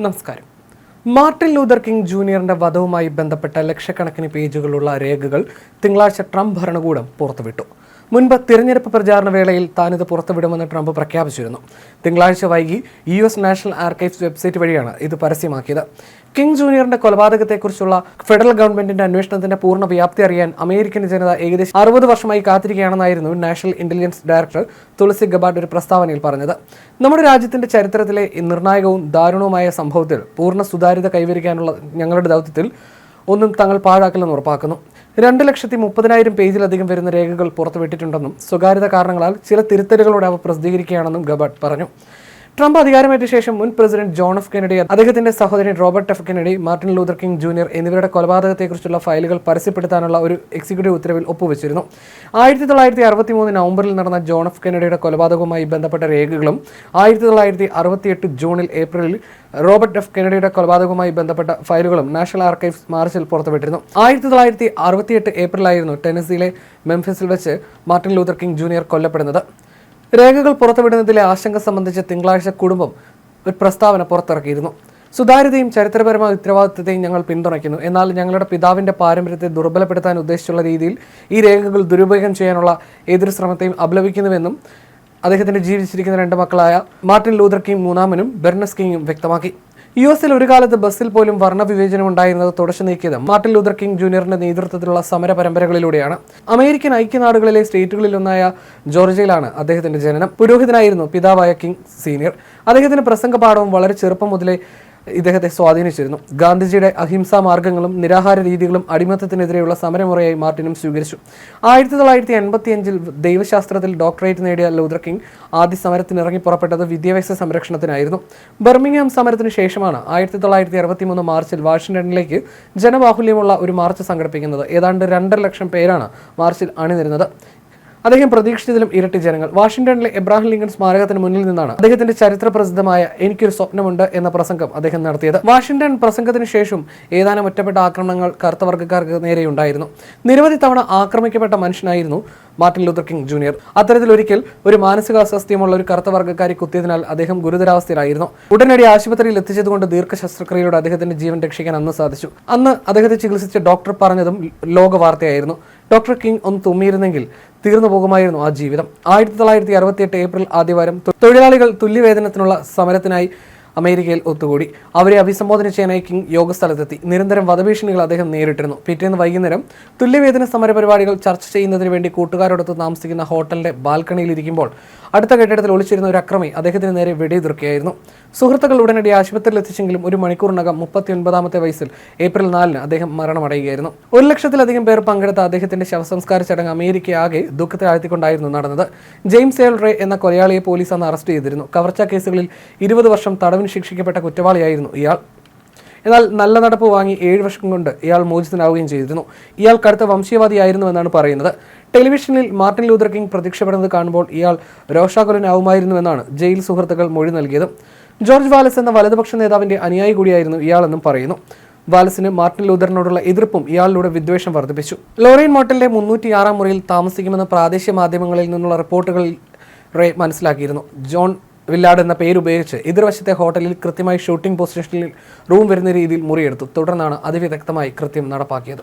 നമസ്കാരം. Martin Luther King ജൂനിയറിന്റെ വധവുമായി ബന്ധപ്പെട്ട ലക്ഷക്കണക്കിന് പേജുകളുള്ള രേഖകൾ തിങ്കളാഴ്ച ട്രംപ് ഭരണകൂടം പുറത്തുവിട്ടു. മുൻപ് തിരഞ്ഞെടുപ്പ് പ്രചാരണ വേളയിൽ താനിത് പുറത്തുവിടുമെന്ന് ട്രംപ് പ്രഖ്യാപിച്ചിരുന്നു. തിങ്കളാഴ്ച വൈകി U S national archives website വഴിയാണ് ഇത് പരസ്യമാക്കിയത്. കിങ് ജൂനിയറിന്റെ കൊലപാതകത്തെക്കുറിച്ചുള്ള ഫെഡറൽ ഗവൺമെന്റിന്റെ അന്വേഷണത്തിന്റെ പൂർണ വ്യാപ്തി അറിയാൻ അമേരിക്കൻ ജനത ഏകദേശം അറുപത് വർഷമായി കാത്തിരിക്കുകയാണെന്നായിരുന്നു national intelligence director Tulsi Gabbard ഒരു പ്രസ്താവനയിൽ പറഞ്ഞത്. നമ്മുടെ രാജ്യത്തിന്റെ ചരിത്രത്തിലെ നിർണായകവും ദാരുണവുമായ സംഭവത്തിൽ പൂർണ സുതാര്യത കൈവരിക്കാനുള്ള ഞങ്ങളുടെ ദൗത്യത്തിൽ ഒന്നും തങ്ങൾ പാഴാക്കില്ലെന്ന് ഉറപ്പാക്കുന്നു. രണ്ട് ലക്ഷത്തി മുപ്പതിനായിരം പേജിലധികം വരുന്ന രേഖകൾ പുറത്തുവിട്ടിട്ടുണ്ടെന്നും സ്വകാര്യത കാരണങ്ങളാൽ ചില തിരുത്തലുകളോടെ അവ പ്രസിദ്ധീകരിക്കുകയാണെന്നും ഗബട്ട് പറഞ്ഞു. ട്രംപ് അധികാരമേറ്റ ശേഷം മുൻ പ്രസിഡന്റ് ജോൺ എഫ് കെനഡി അദ്ദേഹത്തിന്റെ സഹോദരൻ Robert F Kennedy Martin Luther King junior എന്നിവരുടെ കൊലപാതകത്തെക്കുറിച്ചുള്ള ഫയലുകൾ പരസ്യപ്പെടുത്താനുള്ള ഒരു എക്സിക്യൂട്ടീവ് ഉത്തരവിൽ ഒപ്പുവെച്ചിരുന്നു. ആയിരത്തി തൊള്ളായിരത്തി അറുപത്തി മൂന്ന് നവംബറിൽ നടന്ന ജോൺ എഫ് കെനഡിയുടെ കൊലപാതകവുമായി ബന്ധപ്പെട്ട രേഖകളും ആയിരത്തി തൊള്ളായിരത്തി അറുപത്തിയെട്ട് ജൂണിൽ ഏപ്രിലിൽ റോബർട്ട് എഫ് കെനഡിയുടെ കൊലപാതകവുമായി ബന്ധപ്പെട്ട ഫയലുകളും നാഷണൽ ആർക്കൈവ്സ് മാർച്ചിൽ പുറത്തുവിട്ടിരുന്നു. ആയിരത്തി തൊള്ളായിരത്തി അറുപത്തിയെട്ട് ഏപ്രിലായിരുന്നു ടെന്നസിയിലെ മെംഫിസിൽ വെച്ച് മാർട്ടിൻ ലൂതർ കിങ് ജൂനിയർ കൊല്ലപ്പെടുന്നത്. രേഖകൾ പുറത്തുവിടുന്നതിലെ ആശങ്ക സംബന്ധിച്ച് തിങ്കളാഴ്ച കുടുംബം ഒരു പ്രസ്താവന പുറത്തിറക്കിയിരുന്നു. സുതാര്യതയും ചരിത്രപരമായ ഉത്തരവാദിത്തത്തെയും ഞങ്ങൾ പിന്തുണയ്ക്കുന്നു. എന്നാൽ ഞങ്ങളുടെ പിതാവിന്റെ പാരമ്പര്യത്തെ ദുർബലപ്പെടുത്താൻ ഉദ്ദേശിച്ചുള്ള രീതിയിൽ ഈ രേഖകൾ ദുരുപയോഗം ചെയ്യാനുള്ള ഏതൊരു ശ്രമത്തെയും അപലപിക്കുന്നുവെന്നും അദ്ദേഹത്തിന്റെ ജീവിച്ചിരിക്കുന്ന രണ്ട് മക്കളായ മാർട്ടിൻ ലൂതർ കിങ് മൂന്നാമനും ബെർണസ് കിങ്ങും വ്യക്തമാക്കി. യു എസിൽ ഒരു കാലത്ത് ബസ്സിൽ പോലും വർണവിവേചനം ഉണ്ടായിരുന്നത് തുടച്ചു നീക്കിയത് മാർട്ടിൻ ലൂതർ കിങ് ജൂനിയറിന്റെ നേതൃത്വത്തിലുള്ള സമര പരമ്പരകളിലൂടെയാണ്. അമേരിക്കൻ ഐക്യനാടുകളിലെ സ്റ്റേറ്റുകളിലൊന്നായ ജോർജിയയിലാണ് അദ്ദേഹത്തിന്റെ ജനനം. പുരോഹിതനായിരുന്നു പിതാവായ കിങ് സീനിയർ. അദ്ദേഹത്തിന്റെ പ്രസംഗ പാഠവും വളരെ ചെറുപ്പം മുതലേ ഇദ്ദേഹത്തെ സ്വാധീനിച്ചിരുന്നു. ഗാന്ധിജിയുടെ അഹിംസാ മാർഗങ്ങളും നിരാഹാര രീതികളും അടിമത്തത്തിനെതിരെയുള്ള സമരമുറയായി മാർട്ടിനും സ്വീകരിച്ചു. ആയിരത്തി തൊള്ളായിരത്തി എൺപത്തി അഞ്ചിൽ ദൈവശാസ്ത്രത്തിൽ ഡോക്ടറേറ്റ് നേടിയ ലൂതർ കിങ് ആദ്യ സമരത്തിനിറങ്ങി പുറപ്പെട്ടത് വിദ്യാഭ്യാസ സംരക്ഷണത്തിനായിരുന്നു. ബർമിംഗ്ഹാം സമരത്തിന് ശേഷമാണ് ആയിരത്തി തൊള്ളായിരത്തി അറുപത്തി മൂന്ന് മാർച്ചിൽ വാഷിംഗ്ടണിലേക്ക് ജനബാഹുല്യമുള്ള ഒരു മാർച്ച് സംഘടിപ്പിക്കുന്നത്. ഏതാണ്ട് രണ്ടര ലക്ഷം പേരാണ് മാർച്ചിൽ അണിനിരുന്നത്. അദ്ദേഹം പ്രതീക്ഷിച്ചതിലും ഇരട്ടി ജനങ്ങൾ. വാഷിംഗ്ടണിലെ എബ്രാഹിം ലിങ്കൺ സ്മാരകത്തിന് മുന്നിൽ നിന്നാണ് അദ്ദേഹത്തിന്റെ ചരിത്ര പ്രസിദ്ധമായ എനിക്കൊരു സ്വപ്നമുണ്ട് എന്ന പ്രസംഗം അദ്ദേഹം നടത്തിയത്. വാഷിംഗ്ടൺ പ്രസംഗത്തിന് ശേഷം ഏതാനും ഒറ്റപ്പെട്ട ആക്രമണങ്ങൾ കറുത്ത വർഗക്കാർക്ക് നേരെയുണ്ടായിരുന്നു. നിരവധി തവണ ആക്രമിക്കപ്പെട്ട മനുഷ്യനായിരുന്നു മാർട്ടിൻ ലൂതർ കിങ് ജൂനിയർ. അത്തരത്തിൽ ഒരിക്കൽ ഒരു മാനസികാസ്വാസ്ഥ്യമുള്ള ഒരു കറുത്ത വർഗക്കാരി കുത്തിയതിനാൽ അദ്ദേഹം ഗുരുതരാവസ്ഥയിലായിരുന്നു. ഉടനടി ആശുപത്രിയിൽ എത്തിച്ചതുകൊണ്ട് ദീർഘ ശസ്ത്രക്രിയയുടെ അദ്ദേഹത്തിന്റെ ജീവൻ രക്ഷിക്കാൻ അന്ന് സാധിച്ചു. അന്ന് അദ്ദേഹത്തെ ചികിത്സിച്ച ഡോക്ടർ പറഞ്ഞതും ലോക വാർത്തയായിരുന്നു ഡോക്ടർ കിങ് ഒന്ന് തുമ്മിയിരുന്നെങ്കിൽ തീർന്നു പോകുമായിരുന്നു ആ ജീവിതം. ആയിരത്തി തൊള്ളായിരത്തി അറുപത്തിയെട്ട് ഏപ്രിൽ ആദ്യവാരം തൊഴിലാളികൾ തുല്യവേതനത്തിനുള്ള സമരത്തിനായി അമേരിക്കയിൽ ഒത്തുകൂടി. അവരെ അഭിസംബോധന ചെയ്യാനായി കിങ് യോഗസ്ഥലത്തെത്തി. നിരന്തരം വധഭീഷണികൾ അദ്ദേഹം നേരിട്ടിരുന്നു. പിറ്റേന്ന് വൈകുന്നേരം തുല്യവേതന സമരപരിപാടികൾ ചർച്ച ചെയ്യുന്നതിന് വേണ്ടി കൂട്ടുകാരോടൊത്ത് താമസിക്കുന്ന ഹോട്ടലിന്റെ ബാൽക്കണിയിൽ ഇരിക്കുമ്പോൾ അടുത്ത കെട്ടിടത്തിൽ ഒളിച്ചിരുന്ന ഒരു അക്രമി അദ്ദേഹത്തിന് നേരെ വെടിയുതിർക്കുകയായിരുന്നു. സുഹൃത്തുക്കൾ ഉടനടി ആശുപത്രിയിൽ എത്തിച്ചെങ്കിലും ഒരു മണിക്കൂറിനകം മുപ്പത്തി ഒൻപതാമത്തെ വയസ്സിൽ ഏപ്രിൽ നാലിന് അദ്ദേഹം മരണമടയുകയായിരുന്നു. ഒരു ലക്ഷത്തിലധികം പേർ പങ്കെടുത്ത അദ്ദേഹത്തിന്റെ ശവസംസ്കാര ചടങ്ങ് അമേരിക്ക ആകെ ദുഃഖത്തിൽ ആഴ്ത്തിക്കൊണ്ടായിരുന്നു നടന്നത്. ജെയിംസ് എൽ റേ എന്ന കൊലയാളിയെ പോലീസ് അന്ന് അറസ്റ്റ് ചെയ്തിരുന്നു. കവർച്ചാ കേസുകളിൽ ഇരുപത് വർഷം തടവിന് ശിക്ഷിക്കപ്പെട്ട കുറ്റവാളിയായിരുന്നു ഇയാൾ. എന്നാൽ നല്ല നടപ്പ് വാങ്ങി ഏഴ് വർഷം കൊണ്ട് ഇയാൾ മോചിതനാവുകയും ചെയ്തിരുന്നു. ഇയാൾ കടുത്ത വംശീയവാദിയായിരുന്നുവെന്നാണ് പറയുന്നത്. ടെലിവിഷനിൽ മാർട്ടിൻ ലൂതർ കിങ് പ്രത്യക്ഷപ്പെടുന്നത് കാണുമ്പോൾ ഇയാൾ രോഷാകുലനാവുമായിരുന്നുവെന്നാണ് ജയിൽ സുഹൃത്തുക്കൾ മൊഴി നൽകിയത്. ജോർജ് വാലസ് എന്ന വലതുപക്ഷ നേതാവിന്റെ അനുയായി കൂടിയായിരുന്നു ഇയാളെന്നും പറയുന്നു. വാലസിന് മാർട്ടിൻ ലൂതറിനോടുള്ള എതിർപ്പും ഇയാളിലൂടെ വിദ്വേഷം വർദ്ധിപ്പിച്ചു. ലോറിയൻ മോട്ടലിന്റെ മുന്നൂറ്റിയാറാം മുറിയിൽ താമസിക്കുമെന്ന് പ്രാദേശിക മാധ്യമങ്ങളിൽ നിന്നുള്ള റിപ്പോർട്ടുകളിൽ റേ മനസ്സിലാക്കിയിരുന്നു. ജോൺ വില്ലാഡ് എന്ന പേര് ഉപയോഗിച്ച് എതിർവശത്തെ ഹോട്ടലിൽ കൃത്യമായി ഷൂട്ടിംഗ് പൊസിഷനിൽ റൂം വരുന്ന രീതിയിൽ മുറിയെടുത്തു. തുടർന്നാണ് അതിവിദഗ്ധമായി കൃത്യം നടപ്പാക്കിയത്.